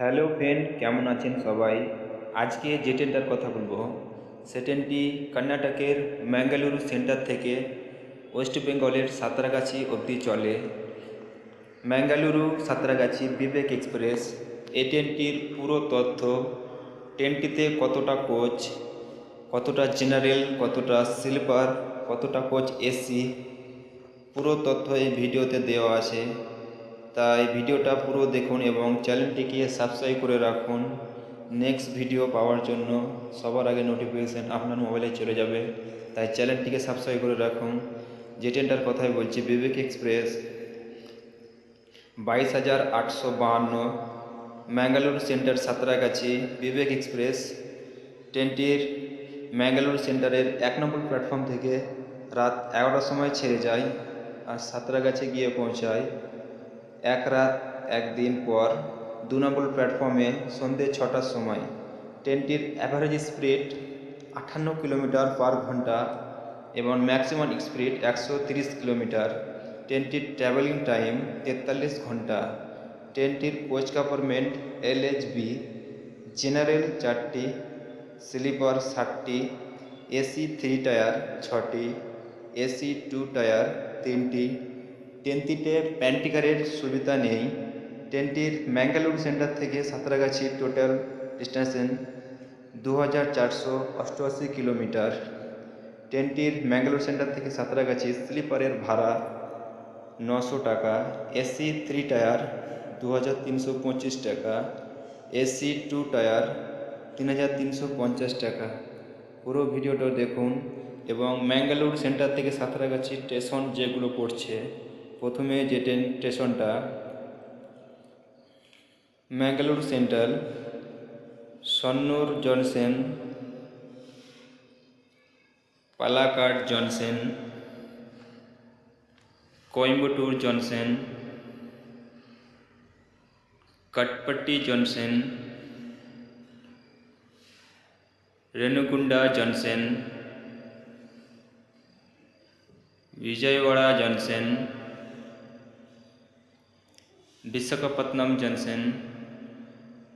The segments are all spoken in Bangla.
হ্যালো ফ্রেন্ড, কেমন আছেন সবাই? আজকে যে ট্রেনটার কথা বলব, সে ট্রেনটি কর্ণাটকের ম্যাঙ্গালুরু সেন্টার থেকে ওয়েস্ট বেঙ্গলের সাঁতরাগাছি অবধি চলে। ম্যাঙ্গালুরু সাঁতরাগাছি বিবেক এক্সপ্রেস এই ট্রেনটির পুরো তথ্য, ট্রেনটিতে কতটা কোচ, কতটা জেনারেল, কতটা স্লিপার কতটা কোচ এসি, পুরো তথ্য এই ভিডিওতে দেওয়া আছে। তাই ভিডিওটা পুরো দেখুন এবং চ্যানেলটিকে সাবস্ক্রাইব করে রাখুন। নেক্সট ভিডিও পাওয়ার জন্য সবার আগে নোটিফিকেশান আপনার মোবাইলে চলে যাবে। তাই চ্যানেলটিকে সাবস্ক্রাইব করে রাখুন। যে ট্রেনটার কথাই বলছি, বিবেক এক্সপ্রেস, বাইশ হাজার আটশো বাহান্ন, Mangalore central Santragachi, Vivek express, ট্রেনটির ম্যাঙ্গালোর সেন্টারের এক নম্বর প্ল্যাটফর্ম থেকে রাত এগারোটার সময় ছেড়ে যায় আর সাঁতরাগাছি গিয়ে পৌঁছায়। এক রাত একদিন পর দু নম্বর প্ল্যাটফর্মে সন্ধ্যে ছটার সময় ট্রেনটির অ্যাভারেজ স্পিড আটান্ন কিলোমিটার পার ঘণ্টা এবং ম্যাক্সিমাম স্পিড একশো তিরিশ কিলোমিটার। ট্রেনটির ট্রাভেলিং টাইম তেতাল্লিশ ঘণ্টা। ট্রেনটির কোচ কম্পার্টমেন্ট এলএচবি জেনারেল চারটি স্লিপার ষাটটি এসি থ্রি টায়ার ছটি এসি টু টায়ার তিনটি ট্রেনটিতে প্যান্টিকারের সুবিধা নেই। ট্রেনটির ম্যাঙ্গালুরু সেন্টার থেকে সাঁতরাগাছি টোটাল ডিস্টেন্সেন দু হাজার চারশো অষ্টআশি কিলোমিটার। ট্রেনটির ম্যাঙ্গালুরু সেন্টার থেকে সাঁতরাগাছি স্লিপারের ভাড়া নশো টাকা, এসি থ্রি টায়ার দু হাজার তিনশো পঁচিশ টাকা, এসি টু টায়ার তিন হাজার তিনশো পঞ্চাশ টাকা। পুরো ভিডিওটা দেখুন এবং ম্যাঙ্গালুরু সেন্টার থেকে সাঁতরাগাছি স্টেশন যেগুলো পড়ছে प्रथम जे station Mangalore central Shoranur junction Palakkad junction Coimbatore junction Katpadi junction Renigunta junction Vijayawada junction Visakhapatnam junction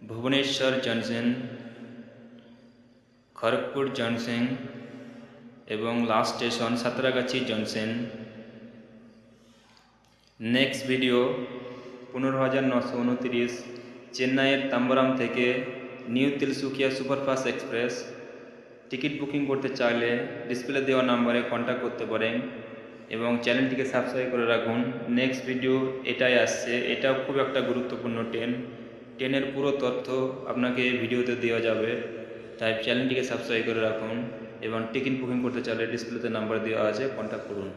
Bhubaneswar junction Kharagpur junction এবং last station Santragachi junction next video পনেরো হাজার নশো উনত্রিশ, চেন্নাইয়ের তাম্বরাম থেকে new Tinsukia superfast express. Ticket booking করতে চাইলে ডিসপ্লে দেওয়া নম্বরে কন্ট্যাক্ট করতে পারেন। এবং চ্যানেলটিকে সাবস্ক্রাইব করে রাখুন। নেক্সট ভিডিও এটাই আসছে। এটাও খুব একটা গুরুত্বপূর্ণ টেন টেনের পুরো তথ্য আপনাকে ভিডিওতে দেওয়া যাবে। তাই চ্যানেলটিকে সাবস্ক্রাইব করে রাখুন এবং টিকিট বুকিং করতে চাইলে ডিসপ্লেতে নাম্বার দেওয়া আছে। কন্ট্যাক্ট করুন।